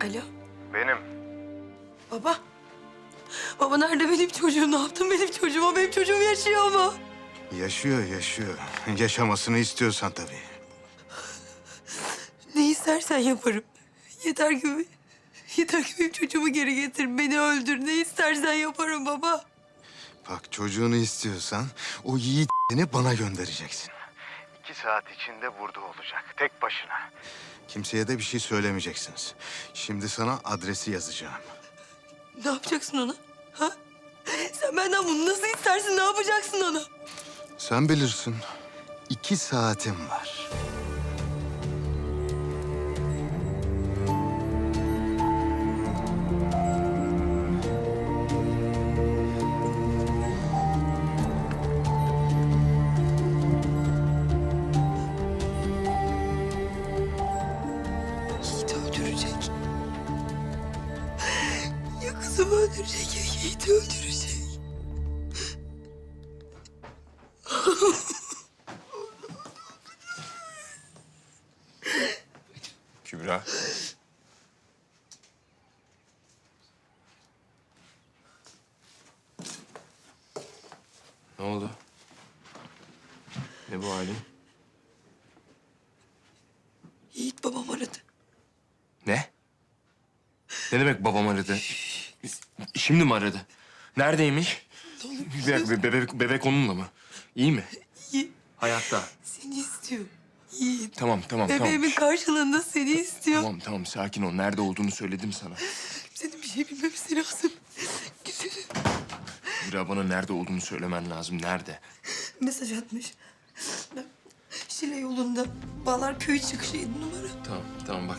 Alo. Benim. Baba. Baba nerede benim çocuğum? Ne yaptın benim çocuğuma? Benim çocuğum yaşıyor mu? Yaşıyor, yaşıyor. Yaşamasını istiyorsan tabii. Ne istersen yaparım. Yeter ki, yeter ki benim çocuğumu geri getir. Beni öldür. Ne istersen yaparım baba. Bak çocuğunu istiyorsan o yiğitini bana göndereceksin. İki saat içinde burada olacak. Tek başına. Kimseye de bir şey söylemeyeceksiniz. Şimdi sana adresi yazacağım. Ne yapacaksın ona? Ha? Sen benden bunu nasıl istersin? Ne yapacaksın ona? Sen bilirsin. İki saatim var. Kızımı öldürecek Yiğit'i öldürecek. Kübra. Ne oldu? Ne bu halin? Yiğit babam aradı. Ne? Ne demek babam aradı? Şimdi mi aradı? Neredeymiş? Bir dakika, be- bebek, bebek onunla mı? İyi mi? Yiğit Hayatta. seni istiyor. Yiğit. Tamam, tamam, tamam. Bebeğimin karşılığında seni istiyor. Tamam, tamam. Sakin ol. Nerede olduğunu söyledim sana. Senin bir şey bilmemesi lazım. Güzelim. Kübra bana nerede olduğunu söylemen lazım. Nerede? Mesaj atmış. Şile yolunda Bağlar Köyü çıkışı yedi numara. Tamam, tamam bak.